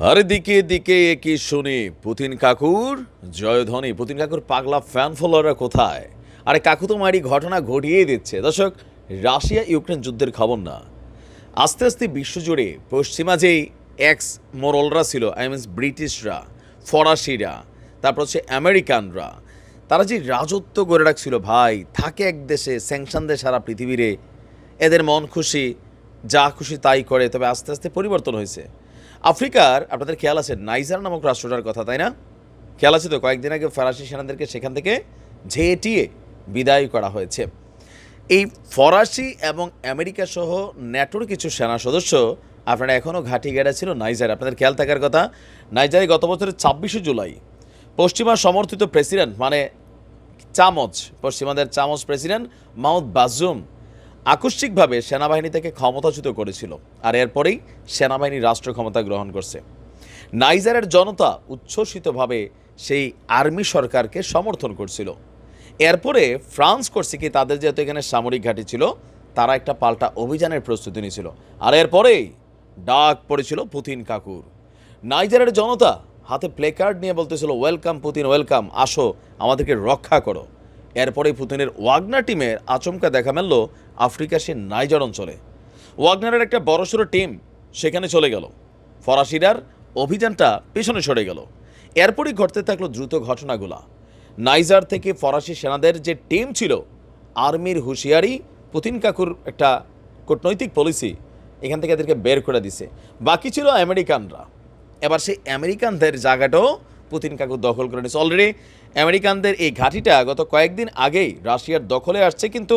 হর দিকে দিকে কি শুনি, পুতিন কাকুর জয়ধ্বনি। পুতিন কাকুর পাগলা ফ্যান ফলোয়াররা কোথায়? আরে কাকু তো মারি, ঘটনা ঘটিয়েই দিচ্ছে। দর্শক, রাশিয়া ইউক্রেন যুদ্ধের খবর না। আস্তে আস্তে বিশ্বজুড়ে পশ্চিমা যেই এক্স মোরলরা ছিল আই মিনস ব্রিটিশরা, ফরাসিরা, তারপর হচ্ছে আমেরিকানরা, তারা যে রাজত্ব করে রাখছিল, ভাই, থাকে এক দেশে স্যাংশন দেয় সারা পৃথিবীরে। এদের মন খুশি, যা খুশি তাই করে, তবে আস্তে আস্তে পরিবর্তন হয়েছে। আফ্রিকার, আপনাদের খেয়াল আছে, নাইজার নামক রাষ্ট্রটার কথা, তাই না? খেয়াল আছে তো? কয়েকদিন আগে ফরাসি সেনাদেরকে সেখান থেকে ঝেঁটিয়ে বিদায় করা হয়েছে। এই ফরাসি এবং আমেরিকা সহ ন্যাটোর কিছু সেনা সদস্য আপনারা এখনও ঘাঁটি গেড়া ছিল নাইজার। আপনাদের খেয়াল থাকার কথা, নাইজারে গত বছরের ছাব্বিশে জুলাই পশ্চিমা সমর্থিত প্রেসিডেন্ট মানে চামচ, পশ্চিমাদের চামচ প্রেসিডেন্ট মাউদ বাজুম আকস্মিকভাবে সেনাবাহিনী থেকে ক্ষমতাচ্যুত করেছিল, আর এরপরেই সেনাবাহিনী রাষ্ট্র ক্ষমতা গ্রহণ করছে। নাইজারের জনতা উচ্ছ্বসিতভাবে সেই আর্মি সরকারকে সমর্থন করছিল। এরপরে ফ্রান্স করছে কি, তাদের যেহেতু এখানে সামরিক ঘাঁটি ছিল, তারা একটা পাল্টা অভিযানের প্রস্তুতি নিয়েছিল। আর এরপরেই ডাক পড়েছিল পুতিন কাকুর। নাইজারের জনতা হাতে প্লেকার্ড নিয়ে বলতেছিল, ওয়েলকাম পুতিন, ওয়েলকাম, আসো, আমাদেরকে রক্ষা করো। এরপরে পুতিনের ওয়াগনার টিমের আচমকা দেখা মেলল আফ্রিকা সে নাইজার অঞ্চলে। ওয়াগনারের একটা বড়সড় টিম সেখানে চলে গেল। ফরাসিরার অভিযানটা পেছনে সরে গেল। এরপরই ঘটতে থাকল দ্রুত ঘটনাগুলা। নাইজার থেকে ফরাসি সেনাদের যে টিম ছিল, আর্মির হুঁশিয়ারি, পুতিন কাকুর একটা কূটনৈতিক পলিসি এখান থেকে এদেরকে বের করে দিছে। বাকি ছিল আমেরিকানরা। এবার সেই আমেরিকানদের জায়গাটাও পুতিন কাকু দখল করে নিয়েছে। অলরেডি আমেরিকানদের এই ঘাঁটিটা গত কয়েকদিন আগেই রাশিয়ার দখলে আসছে, কিন্তু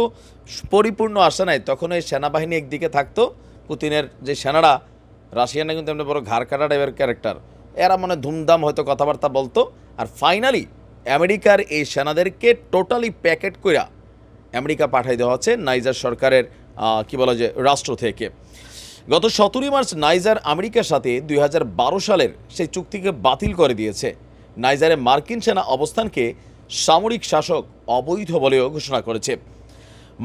পরিপূর্ণ আসে নাই। তখন এই সেনাবাহিনী একদিকে থাকতো, পুতিনের যে সেনারা রাশিয়ানে কিন্তু এমনি বড় ঘাড় কাটা টাইপের ক্যারেক্টার এরা মানে ধুমধাম হয়তো কথাবার্তা বলতো। আর ফাইনালি আমেরিকার এই সেনাদেরকে টোটালি প্যাকেট কইরা আমেরিকা পাঠাই দেওয়া হচ্ছে নাইজার সরকারের কি বলা যায় রাষ্ট্র থেকে। গত সতেরোই মার্চ নাইজার আমেরিকার সাথে দুই হাজার বারো সালের সেই চুক্তিকে বাতিল করে দিয়েছে। নাইজারে মার্কিন সেনা অবস্থানকে সামরিক শাসক অবৈধ বলেও ঘোষণা করেছে।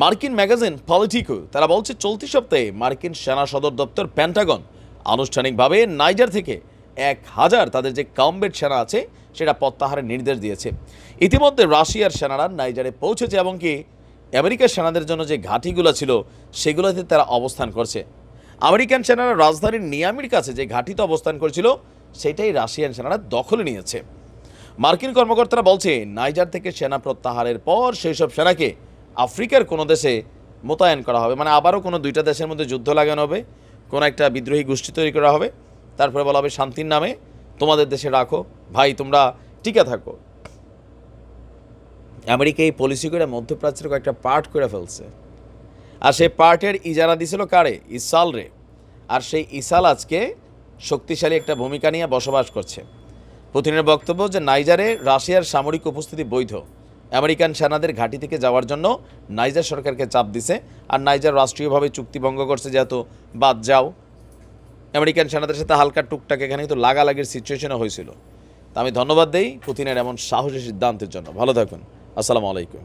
মার্কিন ম্যাগাজিন পলিটিকো, তারা বলছে, চলতি সপ্তাহে মার্কিন সেনা সদর দপ্তর প্যান্টাগন আনুষ্ঠানিকভাবে নাইজার থেকে এক হাজার তাদের যে কমবেট সেনা আছে, সেটা প্রত্যাহারের নির্দেশ দিয়েছে। ইতিমধ্যে রাশিয়ার সেনারা নাইজারে পৌঁছেছে এবং কি আমেরিকার সেনাদের জন্য যে ঘাঁটিগুলো ছিল, সেগুলোতে তারা অবস্থান করছে। আমেরিকান সেনারা রাজধানীর নিয়ামির কাছে যে ঘাঁটিতে অবস্থান করেছিল, সেটাই রাশিয়ান সেনারা দখলে নিয়েছে। মার্কিন কর্মকর্তারা বলছে নাইজার থেকে সেনা প্রত্যাহারের পর সেই সব সেনাকে আফ্রিকার কোনো দেশে মোতায়েন করা হবে। মানে আবারও কোনো দুইটা দেশের মধ্যে যুদ্ধ লাগানো হবে, কোনো একটা বিদ্রোহী গোষ্ঠী তৈরি করা হবে, তারপরে বলা হবে শান্তির নামে, তোমাদের দেশে রাখো, ভাই, তোমরা টিকে থাকো। আমেরিকা এই পলিসি করে মধ্যপ্রাচ্যের কয়েকটা পার্ট করে ফেলছে। আর সেই পার্টের ইজারা দিছিল কারে? ইসাল রে আর সেই ইসাল আজকে শক্তিশালী একটা ভূমিকা নিয়ে বসবাস করছে। পুতিনের বক্তব্য যে নাইজারে রাশিয়ার সামরিক উপস্থিতি বৈধ। আমেরিকান সেনাদের ঘাঁটি থেকে যাওয়ার জন্য নাইজার সরকারকে চাপ দিছে, আর নাইজার রাষ্ট্রীয়ভাবে চুক্তিভঙ্গ করছে যেহেতু বাদ যাও। আমেরিকান সেনাদের সাথে হালকা টুকটাক এখানে কিন্তু লাগালাগির সিচুয়েশনও হয়েছিল। তা আমি ধন্যবাদ দিই পুতিনের এমন সাহসী সিদ্ধান্তের জন্য। ভালো থাকুন। আসসালামু আলাইকুম।